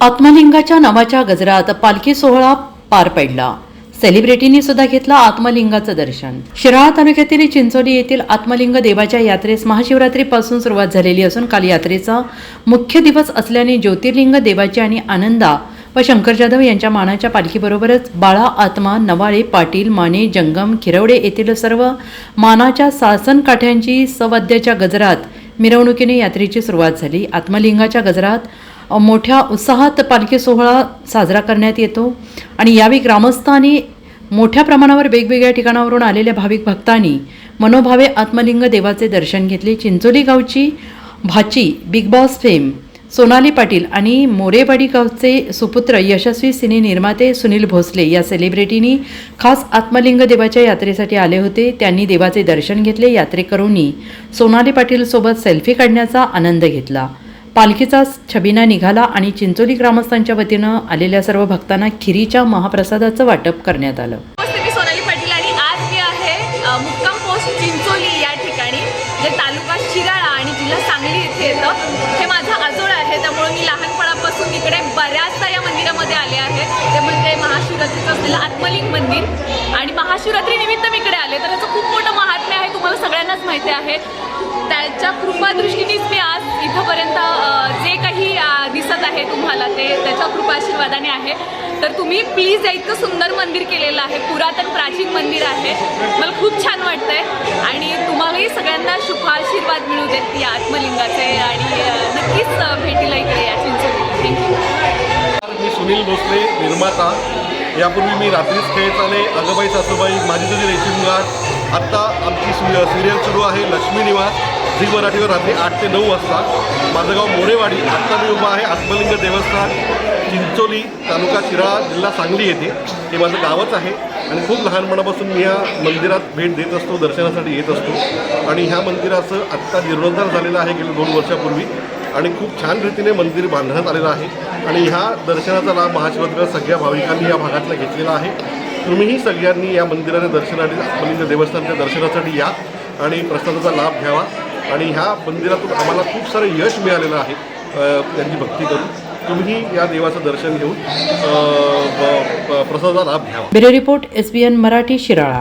आत्मलिंगाच्या नावाच्या गजरात पालखी सोहळा पार पडला. सेलिब्रिटींनी सुद्धा घेतला आत्मलिंगाचं दर्शन. शिराळा तालुक्यातील चिंचोली येथील आत्मलिंग देवाच्या यात्रेस महाशिवरात्रीपासून सुरुवात झालेली असून काल यात्रेचा मुख्य दिवस असल्याने ज्योतिर्लिंग देवाची आणि आनंदा व शंकर जाधव यांच्या मानाच्या पालखीबरोबरच बाळा आत्मा नवाळे पाटील माने जंगम खिरवडे येथील सर्व मानाच्या सासन काठ्यांची सवाद्याच्या गजरात मिरवणुकीने यात्रेची सुरुवात झाली. आत्मलिंगाच्या गजरात मोठ्या उत्साहात पालखी सोहळा साजरा करण्यात येतो. आणि यावेळी ग्रामस्थांनी मोठ्या प्रमाणावर वेगवेगळ्या ठिकाणावरून आलेल्या भाविक भक्तांनी मनोभावे आत्मलिंग देवाचे दर्शन घेतले. चिंचोली गावची भाची Bigg Boss fame Sonali Patil आणि मोरेवाडी गावचे सुपुत्र यशस्वी सिने निर्माते सुनील भोसले या सेलिब्रिटींनी खास आत्मलिंग देवाच्या यात्रेसाठी आले होते. त्यांनी देवाचे दर्शन घेतले. यात्रेकरूंनी सोनाली पाटीलसोबत सेल्फी काढण्याचा आनंद घेतला. पालखीचा छबिना निघाला आणि चिंचोली ग्रामस्थांच्या वतीनं आलेल्या सर्व भक्तांना खिरीच्या महाप्रसादाचं वाटप करण्यात आलं. नमस्ते मी सोनाली पाटील आणि आज मी आहे मुक्काम पोस्ट चिंचोली या ठिकाणी जे तालुका शिराळा आणि जिल्हा सांगली इथे येतं. हे माझं आजोळ आहे त्यामुळे मी लहानपणापासून इकडे बऱ्याचदा या मंदिरामध्ये आले आहे. ते म्हणजे महाशिवरात्रीचं असलेलं आत्मलिंग मंदिर. आणि महाशिवरात्री निमित्त मी इकडे आले तर ह्याचं खूप मोठं महात्म्य आहे तुम्हाला सगळ्यांनाच माहिती आहे. त्याच्या कृपादृष्टीनेच मी आज त्याच्या आशीर्वादाने आहे. तर तुम्ही प्लीज या इतकं सुंदर मंदिर केलेलं आहे. पुरातन प्राचीन मंदिर आहे. मला खूप छान वाटतंय. आणि तुम्हालाही सगळ्यांना शुभ आशीर्वाद मिळू देत या आत्मलिंगाचे. आणि नक्कीच भेटीला इकडे या चिंचोली. थँक्यू मी सुनील भोसले निर्माता. यापूर्वी मी रात्रीच खेळ चाले. अगबाई सासूबाई माझी तुझी रेशीमगाठ आत्ता आमची सूर्य सिरियल सुरू आहे लक्ष्मी निवास. झी मराठीवर रात्री आठ ते नऊ वाजता माझं गाव मोरेवाडी आत्ता मी उभा आहे आत्मलिंग देवस्थान चिंचोली तालुका शिराळा जिल्हा सांगली येथे. हे माझं गावच आहे आणि खूप लहानपणापासून मी या मंदिरात भेट देत असतो दर्शनासाठी येत असतो. आणि ह्या मंदिराचं आत्ता जीर्णोद्धार झालेलं आहे गेल्या दोन वर्षापूर्वी. आणि खूप छान रीतीने मंदिर बांधण्यात आलेलं आहे. आणि ह्या दर्शनाचा लाभ महाशिवरात्रीला सगळ्या भाविकांनी या भागातला घेतलेला आहे. तुम्हीही सगळ्यांनी या मंदिराच्या दर्शनासाठी आत्मलिंग देवस्थानच्या दर्शनासाठी या आणि प्रसादाचा लाभ घ्यावा. आणि ह्या मंदिरातून आम्हाला खूप सारं यश मिळालेलं आहे त्यांची भक्ती करून. तुम्ही या देवाचं दर्शन घेऊन प्रसादाचा लाभ घ्यावा. Bureau report S N Marathi Shirala.